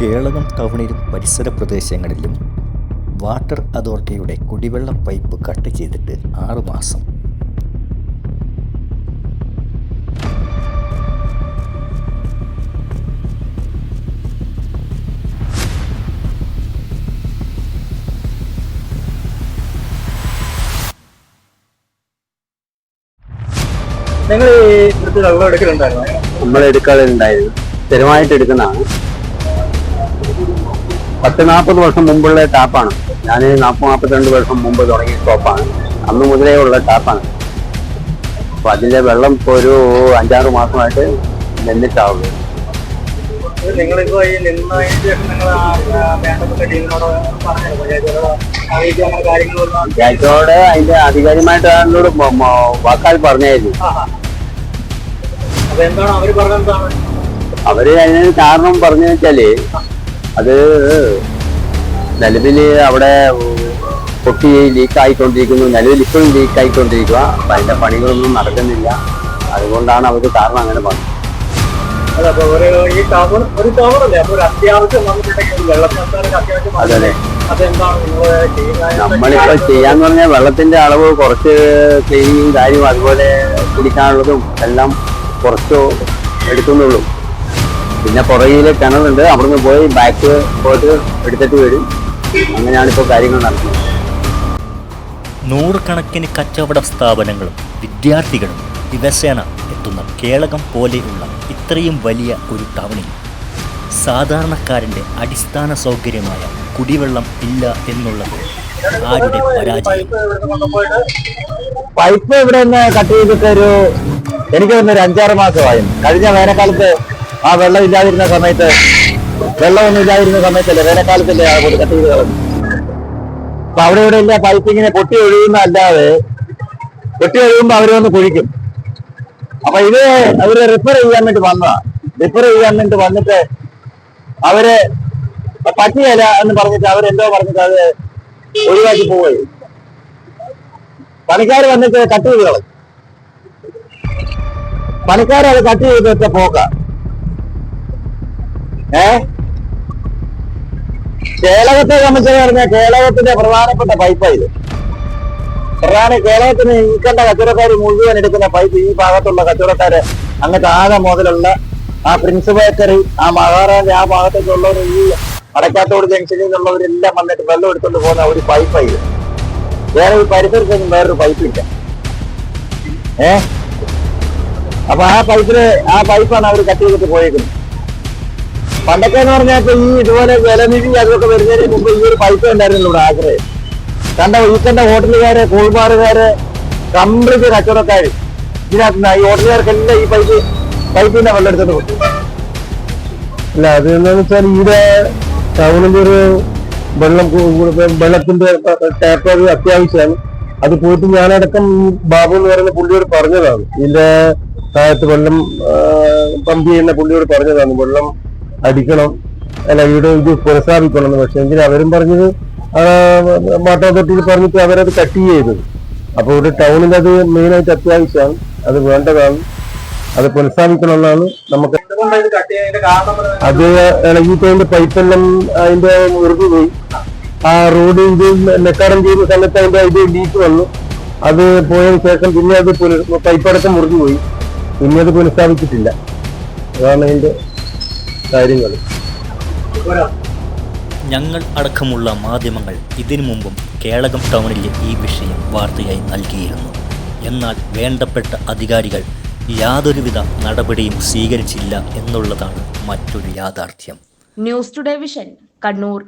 കേളകം ടൗണിലും പരിസര പ്രദേശങ്ങളിലും വാട്ടർ അതോറിറ്റിയുടെ കുടിവെള്ള പൈപ്പ് കട്ട് ചെയ്തിട്ട് ആറുമാസം നിങ്ങൾ ഈ ഇവിടുത്തെ വെള്ളം എടുക്കലുണ്ടായിരുന്നു? നമ്മൾ എടുക്കാറുണ്ടായിരുന്നു സ്ഥിരമായിട്ട് എടുക്കുന്നതാണ്. പത്ത് നാൽപ്പത് വർഷം മുമ്പുള്ള ടാപ്പാണ്. ഞാൻ നാൽപ്പത് നാൽപ്പത്തിരണ്ട് വർഷം മുമ്പ് തുടങ്ങിയ സ്റ്റോപ്പാണ്. അന്ന് മുതലേ ഉള്ള ടാപ്പാണ്. അപ്പൊ അതിന്റെ വെള്ളം ഇപ്പോൾ ഒരു അഞ്ചാറ് മാസമായിട്ട് പറഞ്ഞു? പഞ്ചായത്തോട് അതിന്റെ ആധികാരികമായിട്ട് മ- വാക്കാൽ പറഞ്ഞായിരുന്നു. അവർ അതിന് കാരണം പറഞ്ഞു വെച്ചാൽ അത് നിലവിൽ അവിടെ പൊട്ടി ലീക്ക് ആയിക്കൊണ്ടിരിക്കുന്നു നിലവിൽ ഇപ്പോഴും ലീക്ക് ആയിക്കൊണ്ടിരിക്കുക അപ്പം അതിന്റെ പണികളൊന്നും നടക്കുന്നില്ല. അതുകൊണ്ടാണ് അവർക്ക് കാരണം അങ്ങനെ പറഞ്ഞത് അതെ. നമ്മളിപ്പോ ചെയ്യാന്ന് പറഞ്ഞാൽ വെള്ളത്തിന്റെ അളവ് കുറച്ച് ക്ലീനിങ്ങും കാര്യവും അതുപോലെ കുടിക്കാനുള്ളതും എല്ലാം കുറച്ച് എടുക്കുന്നുള്ളൂ. പിന്നെ പുറകിൽ കിണറുണ്ട് അവിടുന്ന് പോയി ബാക്ക് പോയിട്ട് എടുത്തിട്ട് വരും അങ്ങനെയാണ് ഇപ്പോൾ കാര്യങ്ങൾ നടക്കുന്നത്. നൂറുകണക്കിന് കച്ചവട സ്ഥാപനങ്ങളും വിദ്യാർത്ഥികളും ദിവസേന എത്തുന്ന കേളകം പോലെയുള്ള ഇത്രയും വലിയ ഒരു ടൗണിൽ സാധാരണക്കാരന്റെ അടിസ്ഥാന സൗകര്യമായ കുടിവെള്ളം ഇല്ല എന്നുള്ളത് ആരുടെ പരാജയം? പൈപ്പ് ഇവിടെ നിന്ന് കട്ട് ചെയ്തിട്ട് ഒരു എനിക്ക് തന്നെ ഒരു അഞ്ചാറ് മാസമായി. കഴിഞ്ഞ വേനൽക്കാലത്ത് ആ വെള്ളം ഇല്ലാതിരുന്ന സമയത്ത് വെള്ളമൊന്നും ഇല്ലാതിരുന്ന സമയത്തല്ലേ വേനൽക്കാലത്തല്ലേ ആ കൊണ്ട് കട്ട് ചെയ്ത് കളഞ്ഞു അപ്പൊ അവിടെ ഇവിടെ ഇല്ല പൈപ്പ് ഇങ്ങനെ പൊട്ടി ഒഴുകുന്ന അല്ലാതെ പൊട്ടി ഒഴുകുമ്പോ അവർ വന്ന് കുഴിക്കും. അപ്പൊ ഇത് അവർ റിപ്പയർ ചെയ്യാൻ വേണ്ടി വന്നതാ. റിപ്പയർ ചെയ്യാൻ വേണ്ടി വന്നിട്ട് അവർ പറ്റിയല്ല എന്ന് പറഞ്ഞിട്ട് അവരെന്തോ പറഞ്ഞിട്ട് അത് ഒഴിവാക്കി പോവുകയും പണിക്കാർ വന്നിട്ട് കട്ട് ചെയ്ത് കളഞ്ഞു. പണിക്കാരത് കട്ട് ചെയ്തിട്ട് പോക്ക ഏ? കേളകത്തെ സംബന്ധിച്ച് പറഞ്ഞാൽ കേളകത്തിന്റെ പ്രധാനപ്പെട്ട പൈപ്പാണ് ഇത്. പ്രധാന കേരളത്തിന് ഈ കണ്ട കച്ചവടക്കാർ മുഴുവൻ എടുക്കുന്ന പൈപ്പ് ഈ ഭാഗത്തുള്ള കച്ചവടക്കാര് അങ്ങ് താഴെ മുതലുള്ള ആ പ്രിൻസ് ബേക്കറി ആ മഹാറാന്റെ ആ ഭാഗത്തേക്കുള്ളവർ ഈ അടക്കാത്തോട് ജംഗ്ഷനിൽ നിന്നുള്ളവരെല്ലാം വന്നിട്ട് വെള്ളം എടുത്തുകൊണ്ട് പോകുന്ന ഒരു പൈപ്പാണ് ഇത്. വേറെ ഈ പരിസരത്തൊന്നും വേറൊരു പൈപ്പില്ല ഏ? അപ്പൊ ആ പൈപ്പിൽ ആ പൈപ്പാണ് അവർ കട്ട് ചെയ്തിട്ട് പോയേക്കുന്നത്. പണ്ടൊക്കെ എന്ന് പറഞ്ഞാൽ ഈ ഇതുപോലെ ജലനിധി അതൊക്കെ വരുന്നതിന് മുമ്പ് ഈ ഒരു പൈപ്പ് ഉണ്ടായിരുന്നല്ലോ ഇവിടെ ആഗ്രഹം. കണ്ട ഈ കണ്ട ഹോട്ടലുകാര് കൂൾബാറുകാര് കംപ്ലീറ്റ് കച്ചവടക്കാര് ഇതിനകത്ത് ഈ ഹോട്ടലുകാർക്കെല്ലാം ഈ പൈപ്പ് പൈപ്പിന്റെ വെള്ളം എടുത്തിട്ട് പോകും അല്ല അത് എന്താണെന്ന് വെച്ചാൽ ഇവിടെ ടൗണിന്റെ ഒരു വെള്ളം വെള്ളത്തിന്റെ ടാപ്പ് അത് അത്യാവശ്യമാണ് അത് പോയിട്ട് ഞാനടക്കം ബാബു എന്ന് പറയുന്ന പുള്ളിയോട് പറഞ്ഞതാണ്. ഇതിന്റെ താഴത്ത് വെള്ളം പമ്പ് ചെയ്യുന്ന പുള്ളിയോട് പറഞ്ഞതാണ്. വെള്ളം അടിക്കണം അല്ല ഇവിടെ ഇത് പുനഃസ്ഥാപിക്കണം പക്ഷെ എങ്കിൽ അവരും പറഞ്ഞത് വാട്ടർ അതോറിറ്റിയിൽ പറഞ്ഞിട്ട് അവരത് കട്ട് ചെയ്തത് അപ്പോൾ ഇവിടെ ടൗണിൽ അത് മെയിനായിട്ട് അത്യാവശ്യമാണ്. അത് വേണ്ടതാണ്. അത് പുനഃസ്ഥാപിക്കണം എന്നാണ് നമുക്ക് അത് ഇളകിയിട്ട് പൈപ്പെല്ലാം അതിന്റെ മുറിഞ്ഞു പോയി. ആ റോഡ് ഇത് നെക്കാരം ചെയ്ത സമയത്ത് അതിന്റെ ഇത് ലീക്ക് വന്നു. അത് പോയതിനു ശേഷം പിന്നെ അത് പൈപ്പടക്കം മുറിഞ്ഞു പോയി. പിന്നെ അത് പുനഃസ്ഥാപിച്ചിട്ടില്ല. അതാണ് അതിന്റെ കാര്യങ്ങൾ ഞങ്ങൾ അടക്കമുള്ള മാധ്യമങ്ങൾ ഇതിനു മുമ്പും കേളകം ടൗണിലെ ഈ വിഷയം വാർത്തയായി നൽകിയിരുന്നു. എന്നാൽ വേണ്ടപ്പെട്ട അധികാരികൾ യാതൊരുവിധ നടപടിയും സ്വീകരിച്ചില്ല എന്നുള്ളതാണ് മറ്റൊരു യാഥാർത്ഥ്യം. News today vision Kannur.